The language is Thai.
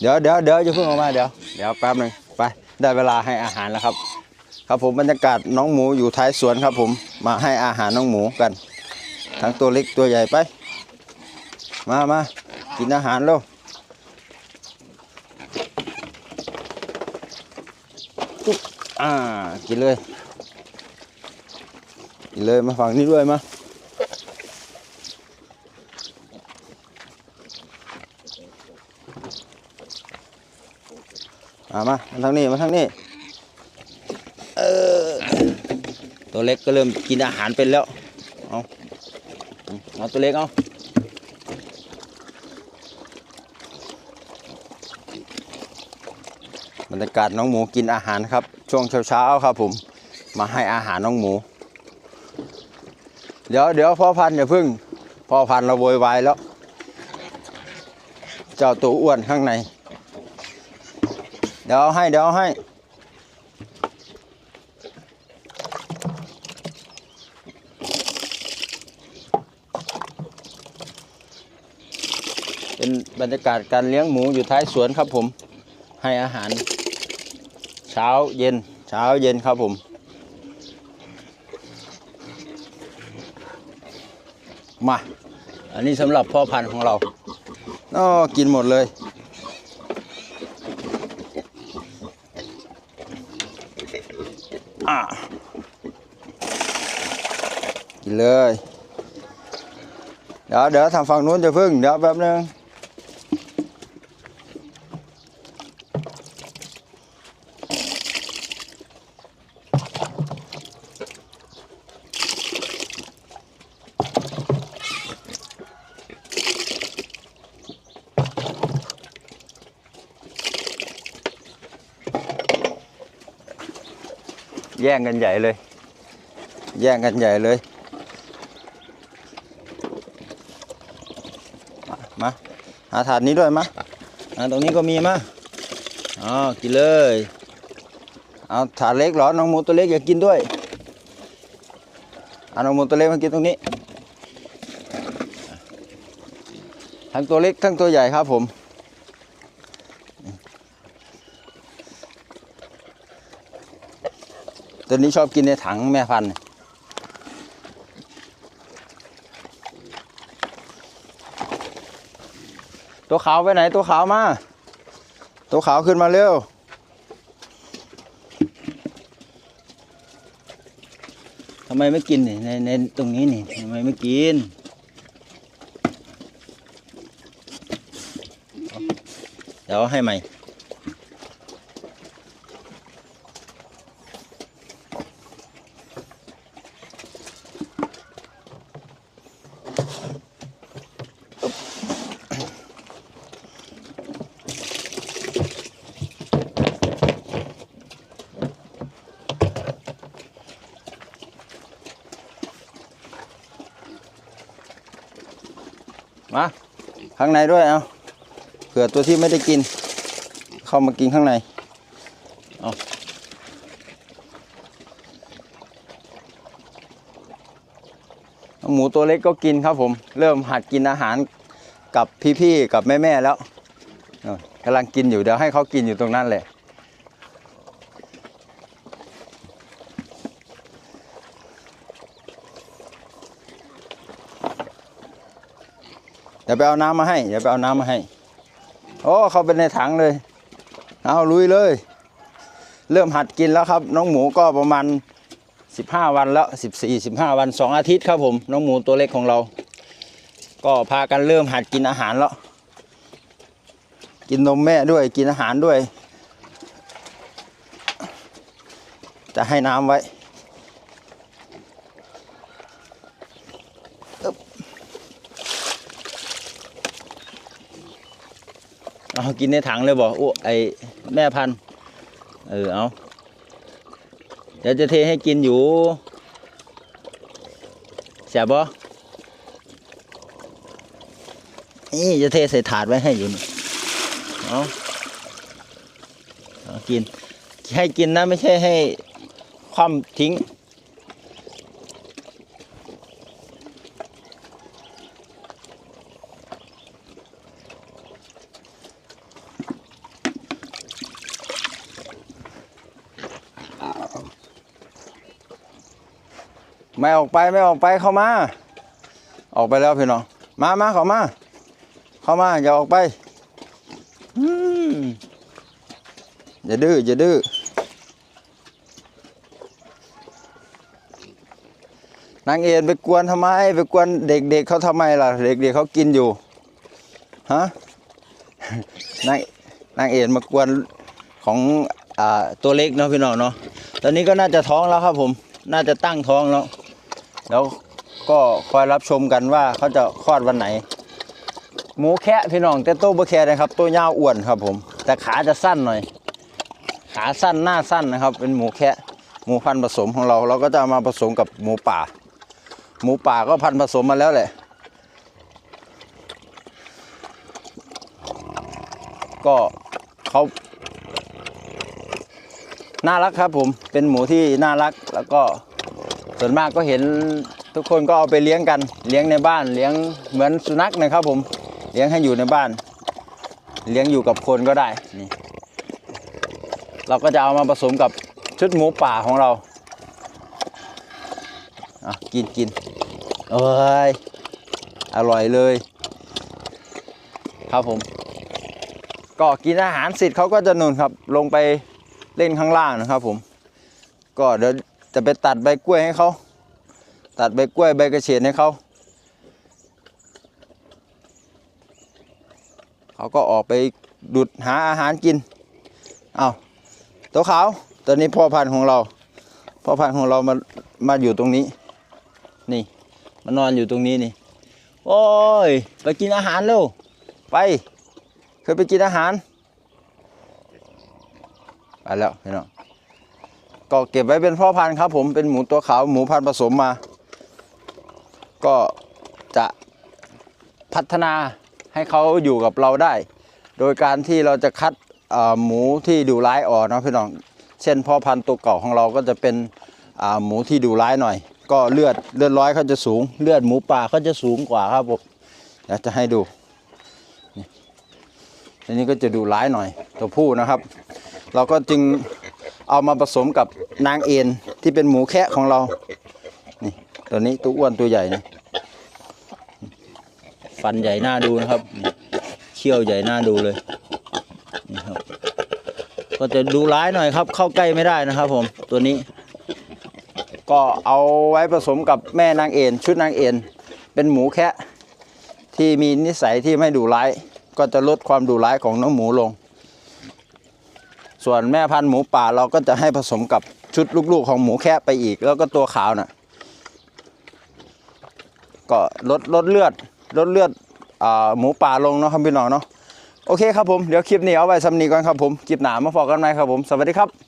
เดี๋ยวเดี๋ยวเดี๋ยวจะเพิ่งออกมาเดี๋ยวเดี๋ยวแป๊บหนึ่งไปได้เวลาให้อาหารแล้วครับ ครับผมบรรยากาศน้องหมูอยู่ท้ายสวนครับ ผมมาให้อาหารน้องหมูกัน ทั้งตัวเล็กตัวใหญ่ไป มามากินอาหารเร็วอ่ากินเลยกินเลยมาฝั่งนี้ด้วยมา มามามาทางนี้มาทางนี้เออตัวเล็กก็เริ่มกินอาหารเป็นแล้วเอาเอาตัวเล็กเอาบรรยากาศน้องหมูกินอาหารครับ ช่วงเช้าๆครับผมมาให้อาหารน้องหมู เดี๋ยวเดี๋ยวพ่อพันธุ์อย่าพึ่งพ่อพันธุ์เราโวยวายแล้ว เจ้าตัวอ้วนข้างใน เดี๋ยวเอาให้เดี๋ยวเอาให้ เป็นบรรยากาศการเลี้ยงหมูอยู่ท้ายสวนครับผม ให้อาหาร เช้าเย็นเช้าเย็นครับผมมา อันนี้สำหรับพ่อพันธุ์ของเราอ๋อกินหมดเลย อะ กินเลย เดี๋ยวเดี๋ยวทำฝั่งนู้นจะพึ่งเดี๋ยวแป๊บนึง แย่งกันใหญ่เลย แย่งกันใหญ่เลย มา หาถาดนี้ด้วยมาอ่าตรงนี้ก็มีมาอ๋อกินเลย เอาถาดเล็กหรอ น้องหมูตัวเล็กอยากกินด้วยเอาน้องหมูตัวเล็กมากินตรงนี้ ทั้งตัวเล็กทั้งตัวใหญ่ครับผม ตัวนี้ชอบกินในถังแม่พันธุ์ตัวขาวไปไหนตัวขาวมา ตัวขาวขึ้นมาเร็ว ทำไมไม่กินนี่ในในตรงนี้นี่ทำไมไม่กิน เดี๋ยวให้ใหม่ มาข้างในด้วยเอาเผื่อตัวที่ไม่ได้กิน เข้ามากินข้างในเอาหมูตัวเล็กก็กินครับผม เริ่มหัดกินอาหารกับพี่ๆกับแม่ๆแล้วกำลังกินอยู่เดี๋ยวให้เขากินอยู่ตรงนั้นเลย เดี๋ยวไปเอาน้ำมาให้เดี๋ยวไปเอาน้ำมาให้โอ้เข้าไปในถังเลย เอาลุยเลย เริ่มหัดกินแล้วครับ น้องหมูก็ประมาณ 15 วันแล้ว 14 15 วัน 2 อาทิตย์ครับผม น้องหมูตัวเล็กของเรา ก็พากันเริ่มหัดกินอาหารแล้ว กินนมแม่ด้วยกินอาหารด้วย จะให้น้ำไว้ เอากินในถังเลยบอกอ้ไอแม่พันธุ์เออเอาเดี๋ยวจะเทให้กินอยู่แสบบ่นี่จะเทใส่ถาดไว้ให้อยู่นี่เอาเอากินให้กินนะไม่ใช่ให้คว่ำทิ้ง ไม่ออกไปไม่ออกไปเข้ามา ออกไปแล้วพี่น้องมามาเข้ามา เข้ามาอย่าออกไปอย่าดื้ออย่าดื้อนางเอ็นไปกวนทำไม ไปกวนเด็กๆเขาทำไมล่ะ เด็กๆเขากินอยู่ฮะนางนางเอ็นมากวนของอ่าตัวเล็กเนาะพี่น้องเนาะตอนนี้ก็น่าจะท้องแล้วครับผม น่าจะตั้งท้องแล้ว แล้วก็คอยรับชมกันว่าเขาจะคลอดวันไหน หมูแคะพี่น้องแต่โตวบ่แคนะครับ ตัวยาวอ้วนครับผม แต่ขาจะสั้นหน่อย ขาสั้นหน้าสั้นนะครับ เป็นหมูแคะหมูพันผสมของเราเราก็จะมาผสมกับหมูป่า หมูป่าก็พันผสมมาแล้วแหละ ก็เขาน่ารักครับผมเป็นหมูที่น่ารักแล้วก็ ส่วนมากก็เห็นทุกคนก็เอาไปเลี้ยงกัน เลี้ยงในบ้าน เลี้ยงเหมือนสุนัขนะครับผม เลี้ยงให้อยู่ในบ้าน เลี้ยงอยู่กับคนก็ได้ นี่ เราก็จะเอามาผสมกับชุดหมูป่าของเราอะกินกินเอ้ย อร่อยเลย ครับผม ก็กินอาหารเสร็จเขาก็จะนุนครับ ลงไปเล่นข้างล่างนะครับผม ก็เดี๋ยว จะไปตัดใบกล้วยให้เขาตัดใบกล้วยใบกระเฉดให้เขาเขาก็ออกไปดุดหาอาหารกินเอาตัวขาวตัวนี้พ่อพันธุ์ของเรา พ่อพันธุ์ของเรามามาอยู่ตรงนี้ นี่มานอนอยู่ตรงนี้นี่ โอ้ย ไปกินอาหารเร็วไป เคยไปกินอาหาร ไปแล้วพี่น้อง ก็เก็บไว้เป็นพ่อพันธุ์ครับ ผมเป็นหมูตัวขาวหมูพันธุ์ผสมมา ก็จะพัฒนาให้เขาอยู่กับเราได้ โดยการที่เราจะคัดหมูที่ดุร้ายออกนะพี่น้อง เช่นพ่อพันธุ์ตัวเก่าของเราก็จะเป็นหมูที่ดุร้ายหน่อย ก็เลือดเลือดร้อยเขาจะสูง เลือดหมูป่าเขาจะสูงกว่าครับผมเดี๋ยวจะให้ดูอันนี้ก็จะดูร้ายหน่อยตัวผู้นะครับ เราก็จึง เอามาผสมกับนางเอ็นที่เป็นหมูแคะของเรา นี่ตัวนี้ตัวอ้วนตัวใหญ่นี่ฟันใหญ่หน้าดูนะครับเขี้ยวใหญ่หน้าดูเลยนี่ครับก็จะดูร้ายหน่อยครับ เข้าใกล้ไม่ได้นะครับ ผมตัวนี้ ก็เอาไว้ผสมกับแม่นางเอ็นชุดนางเอ็นเป็นหมูแคะที่มีนิสัยที่ไม่ดุร้าย ก็จะลดความดุร้ายของน้องหมูลง ส่วนแม่พันธุ์หมูป่าเราก็จะให้ผสมกับชุดลูกๆของหมูแคะไปอีก แล้วก็ตัวขาวน่ะก็ลดลดเลือดลดเลือดอหมูป่าลงเนาะครับพี่น้องเนาะโอเคครับผมเดี๋ยวคลิปนี้เอาไว้สำนีก่อนครับผมคลิปหนามาฟอกกันไหมครับผมสวัสดีครับ